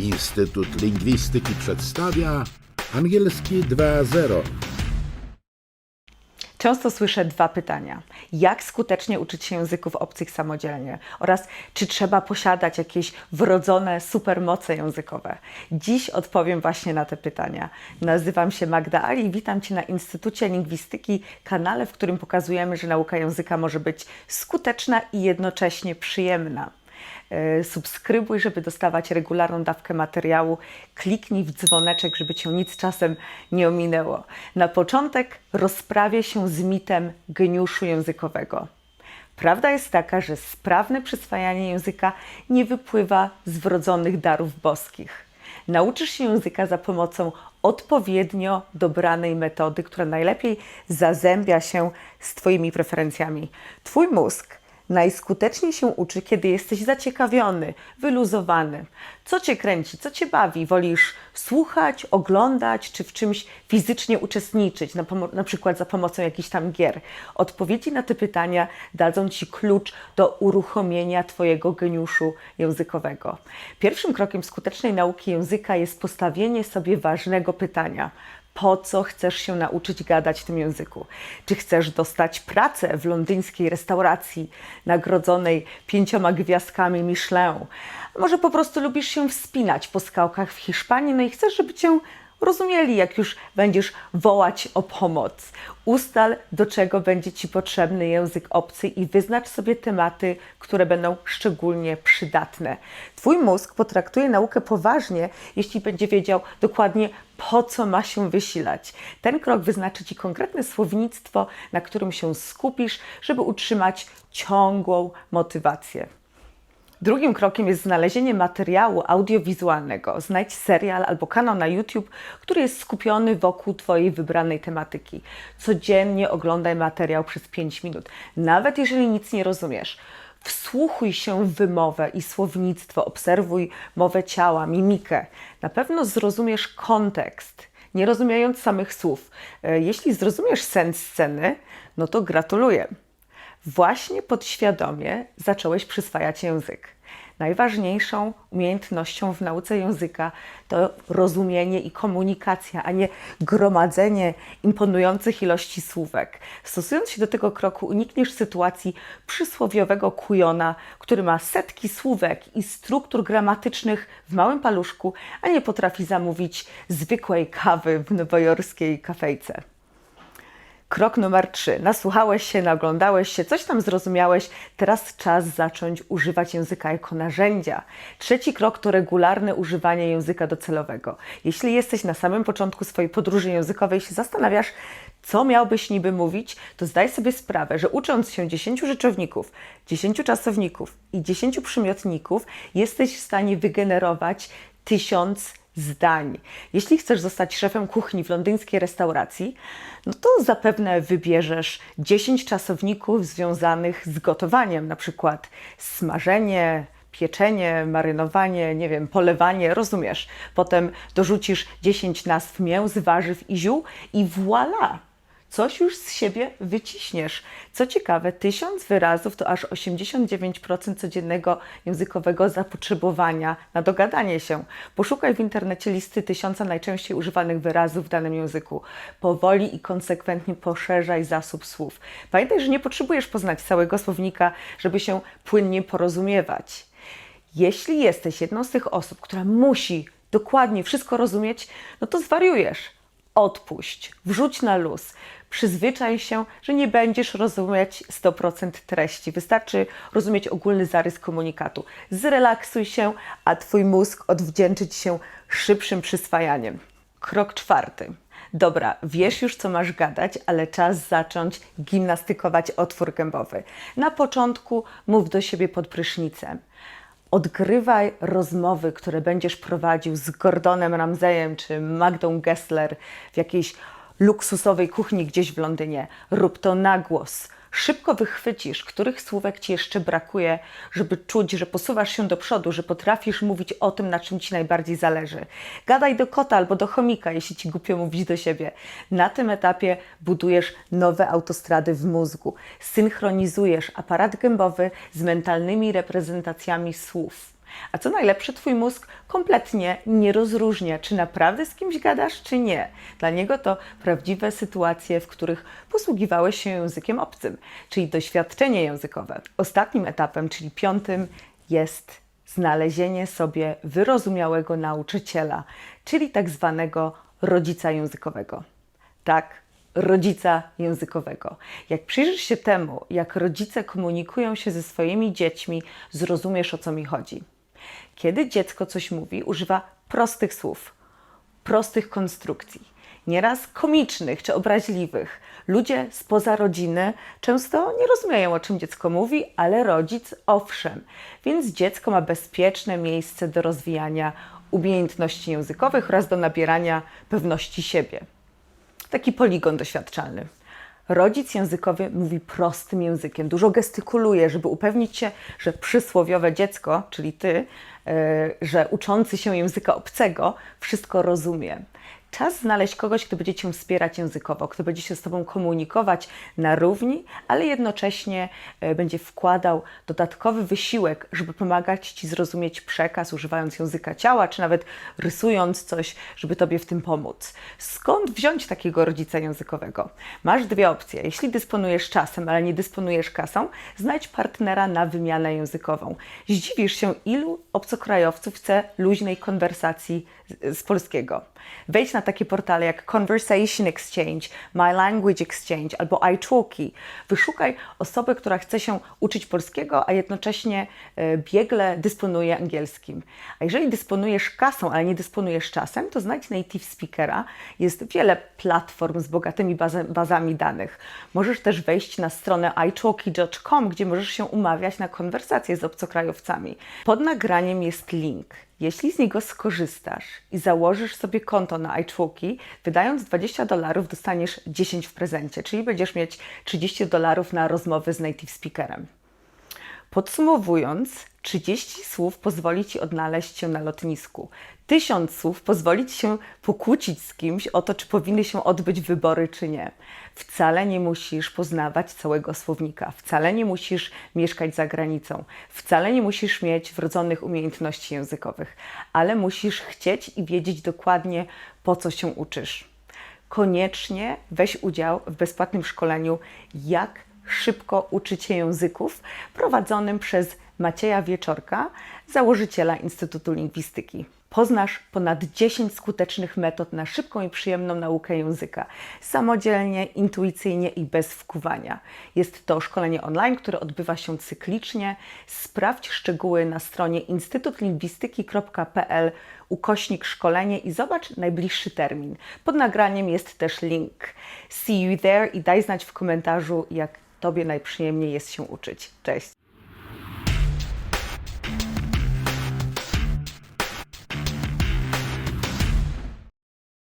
Instytut Lingwistyki przedstawia angielski 2.0. Często słyszę dwa pytania. Jak skutecznie uczyć się języków obcych samodzielnie? Oraz czy trzeba posiadać jakieś wrodzone supermoce językowe? Dziś odpowiem właśnie na te pytania. Nazywam się Magda Ali i witam Cię na Instytucie Lingwistyki, kanale, w którym pokazujemy, że nauka języka może być skuteczna i jednocześnie przyjemna. E, Subskrybuj, żeby dostawać regularną dawkę materiału. Kliknij w dzwoneczek, żeby cię nic czasem nie ominęło. Na początek rozprawię się z mitem geniuszu językowego. Prawda jest taka, że sprawne przyswajanie języka nie wypływa z wrodzonych darów boskich. Nauczysz się języka za pomocą odpowiednio dobranej metody, która najlepiej zazębia się z Twoimi preferencjami. Twój mózg najskuteczniej się uczy, kiedy jesteś zaciekawiony, wyluzowany. Co cię kręci, co cię bawi? Wolisz słuchać, oglądać, czy w czymś fizycznie uczestniczyć, na, na przykład za pomocą jakichś tam gier? Odpowiedzi na te pytania dadzą ci klucz do uruchomienia twojego geniuszu językowego. Pierwszym krokiem skutecznej nauki języka jest postawienie sobie ważnego pytania po co chcesz się nauczyć gadać w tym języku. Czy chcesz dostać pracę w londyńskiej restauracji nagrodzonej pięcioma gwiazdkami Michelin? Może po prostu lubisz się wspinać po skałkach w Hiszpanii, no i chcesz, żeby cię rozumieli, jak już będziesz wołać o pomoc. Ustal, do czego będzie Ci potrzebny język obcy i wyznacz sobie tematy, które będą szczególnie przydatne. Twój mózg potraktuje naukę poważnie, jeśli będzie wiedział dokładnie, po co ma się wysilać. Ten krok wyznaczy Ci konkretne słownictwo, na którym się skupisz, żeby utrzymać ciągłą motywację. Drugim krokiem jest znalezienie materiału audiowizualnego. Znajdź serial albo kanał na YouTube, który jest skupiony wokół Twojej wybranej tematyki. Codziennie oglądaj materiał przez 5 minut, nawet jeżeli nic nie rozumiesz. Wsłuchuj się w wymowę i słownictwo, obserwuj mowę ciała, mimikę. Na pewno zrozumiesz kontekst, nie rozumiejąc samych słów. E, Jeśli zrozumiesz sens sceny, no to gratuluję właśnie podświadomie zacząłeś przyswajać język. Najważniejszą umiejętnością w nauce języka to rozumienie i komunikacja, a nie gromadzenie imponujących ilości słówek. Stosując się do tego kroku, unikniesz sytuacji przysłowiowego kujona, który ma setki słówek i struktur gramatycznych w małym paluszku, a nie potrafi zamówić zwykłej kawy w nowojorskiej kafejce. Krok numer trzy. Nasłuchałeś się, naoglądałeś się, coś tam zrozumiałeś, teraz czas zacząć używać języka jako narzędzia. Trzeci krok to regularne używanie języka docelowego. Jeśli jesteś na samym początku swojej podróży językowej się zastanawiasz, co miałbyś niby mówić, to zdaj sobie sprawę, że ucząc się 10 rzeczowników, 10 czasowników i 10 przymiotników, jesteś w stanie wygenerować tysiąc zdań. Jeśli chcesz zostać szefem kuchni w londyńskiej restauracji, no to zapewne wybierzesz 10 czasowników związanych z gotowaniem, na przykład smażenie, pieczenie, marynowanie, nie wiem, polewanie, rozumiesz. Potem dorzucisz 10 nazw mięs, warzyw i ziół i voilà! Coś już z siebie wyciśniesz. Co ciekawe, tysiąc wyrazów to aż 89% codziennego językowego zapotrzebowania na dogadanie się. Poszukaj w internecie listy tysiąca najczęściej używanych wyrazów w danym języku. Powoli i konsekwentnie poszerzaj zasób słów. Pamiętaj, że nie potrzebujesz poznać całego słownika, żeby się płynnie porozumiewać. Jeśli jesteś jedną z tych osób, która musi dokładnie wszystko rozumieć, no to zwariujesz. Odpuść, wrzuć na luz. Przyzwyczaj się, że nie będziesz rozumieć 100% treści. Wystarczy rozumieć ogólny zarys komunikatu. Zrelaksuj się, a Twój mózg odwdzięczy Ci się szybszym przyswajaniem. Krok czwarty. Dobra, wiesz już, co masz gadać, ale czas zacząć gimnastykować otwór gębowy. Na początku mów do siebie pod prysznicem. Odgrywaj rozmowy, które będziesz prowadził z Gordonem Ramsayem czy Magdą Gessler w jakiejś luksusowej kuchni gdzieś w Londynie. Rób to na głos. Szybko wychwycisz, których słówek ci jeszcze brakuje, żeby czuć, że posuwasz się do przodu, że potrafisz mówić o tym, na czym ci najbardziej zależy. Gadaj do kota albo do chomika, jeśli ci głupio mówić do siebie. Na tym etapie budujesz nowe autostrady w mózgu. Synchronizujesz aparat gębowy z mentalnymi reprezentacjami słów. A co najlepsze, twój mózg kompletnie nie rozróżnia, czy naprawdę z kimś gadasz, czy nie. Dla niego to prawdziwe sytuacje, w których posługiwałeś się językiem obcym, czyli doświadczenie językowe. Ostatnim etapem, czyli piątym, jest znalezienie sobie wyrozumiałego nauczyciela, czyli tak zwanego rodzica językowego. Tak, rodzica językowego. Jak przyjrzysz się temu, jak rodzice komunikują się ze swoimi dziećmi, zrozumiesz o co mi chodzi. Kiedy dziecko coś mówi, używa prostych słów, prostych konstrukcji, nieraz komicznych czy obraźliwych. Ludzie spoza rodziny często nie rozumieją, o czym dziecko mówi, ale rodzic owszem. Więc dziecko ma bezpieczne miejsce do rozwijania umiejętności językowych oraz do nabierania pewności siebie taki poligon doświadczalny. Rodzic językowy mówi prostym językiem, dużo gestykuluje, żeby upewnić się, że przysłowiowe dziecko, czyli ty, yy, że uczący się języka obcego, wszystko rozumie. Czas znaleźć kogoś, kto będzie Cię wspierać językowo, kto będzie się z Tobą komunikować na równi, ale jednocześnie e, będzie wkładał dodatkowy wysiłek, żeby pomagać Ci zrozumieć przekaz, używając języka ciała, czy nawet rysując coś, żeby Tobie w tym pomóc. Skąd wziąć takiego rodzica językowego? Masz dwie opcje. Jeśli dysponujesz czasem, ale nie dysponujesz kasą, znajdź partnera na wymianę językową. Zdziwisz się, ilu obcokrajowców chce luźnej konwersacji z, polskiego. Wejdź na takie portale jak Conversation Exchange, My Language Exchange albo iTalki. Wyszukaj osobę, która chce się uczyć polskiego, a jednocześnie e, biegle dysponuje angielskim. A jeżeli dysponujesz kasą, ale nie dysponujesz czasem, to znajdź native speakera. Jest wiele platform z bogatymi baza- bazami danych. Możesz też wejść na stronę italki.com, gdzie możesz się umawiać na konwersacje z obcokrajowcami. Pod nagraniem jest link. Jeśli z niego skorzystasz i założysz sobie konto na iTalki, wydając 20 dolarów dostaniesz 10 w prezencie, czyli będziesz mieć 30 dolarów na rozmowy z native speakerem. Podsumowując, 30 słów pozwoli Ci odnaleźć się na lotnisku. 1000 słów pozwoli Ci się pokłócić z kimś o to, czy powinny się odbyć wybory, czy nie. Wcale nie musisz poznawać całego słownika, wcale nie musisz mieszkać za granicą, wcale nie musisz mieć wrodzonych umiejętności językowych, ale musisz chcieć i wiedzieć dokładnie, po co się uczysz. Koniecznie weź udział w bezpłatnym szkoleniu, jak szybko uczyć się języków, prowadzonym przez Macieja Wieczorka, założyciela Instytutu Lingwistyki. Poznasz ponad 10 skutecznych metod na szybką i przyjemną naukę języka, samodzielnie, intuicyjnie i bez wkuwania. Jest to szkolenie online, które odbywa się cyklicznie. Sprawdź szczegóły na stronie instytutlingwistyki.pl ukośnik szkolenie i zobacz najbliższy termin. Pod nagraniem jest też link. See you there i daj znać w komentarzu, jak Tobie najprzyjemniej jest się uczyć. Cześć!